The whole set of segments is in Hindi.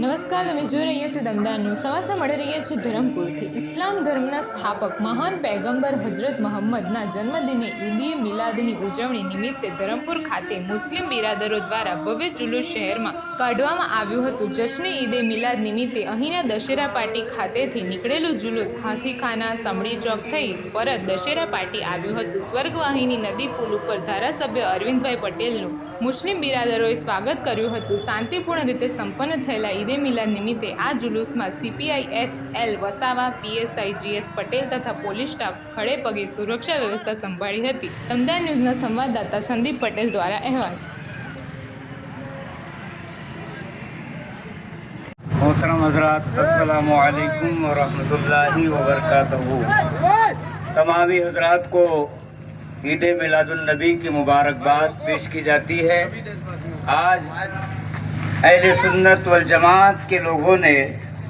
નમસ્કાર, તમે જોઈ રહ્યા છો દમદારનું સમાચાર મળી રહ્યા છે ધરમપુરથી. ઇસ્લામ ધર્મના સ્થાપક મહાન પૈગંબર હજરત મોહમ્મદના જન્મદિને ઈદીએ મિલાદની ઉજવણી નિમિત્તે ધરમપુર ખાતે મુસ્લિમ બિરાદરો દ્વારા ભવ્ય જુલુસ શહેરમાં કાઢવામાં આવ્યું હતું. જશ્ન ઈદે મિલાદ નિમિત્તે અહીંના દશેરા પાર્ટી ખાતેથી નીકળેલું જુલુસ હાથીખાના સમડી ચોક થઈ પરત દશેરા પાર્ટી આવ્યું હતું. સ્વર્ગવાહિની નદી પુલ ઉપર ધારાસભ્ય અરવિંદભાઈ પટેલનું મુસ્લિમ બિરાદરોએ સ્વાગત કર્યું હતું. શાંતિપૂર્ણ રીતે સંપન્ન થયેલા ઈદે મિલાદ નિમિત્તે આ જુલુસમાં CPI S L Vasava PSI G S Patel તથા પોલીસ સ્ટાફ ખડે પગે સુરક્ષા વ્યવસ્થા સંભાળી હતી અમદાવાદ ન્યૂઝના સંવાદદાતા સંદીપ પટેલ દ્વારા અહેવાલ मोहतरम हजरात असलकम वरहमतुल्लाहि वबरकातहू तमामी हजरात को ईद मिलादुलनबी की मुबारकबाद पेश की जाती है आज अहल सुन्नत वल जमात के लोगों ने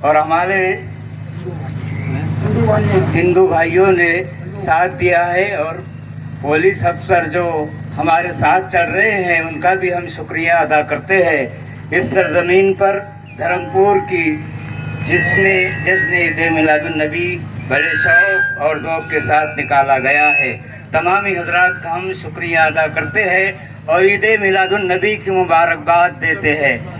और हमारे हिंदू भाइयों ने साथ दिया है और पुलिस अफसर जो हमारे साथ चल रहे हैं, उनका भी हम शुक्रिया अदा करते हैं। इस सरजमीन पर धर्मपुर की जिसमें जश्न ईद मिलादुलनबी बड़े शौक और ज़ौक़ के साथ निकाला गया है। तमामी हजरात का हम शुक्रिया अदा करते हैं और ईद मिलादुलनबी की मुबारकबाद देते हैं।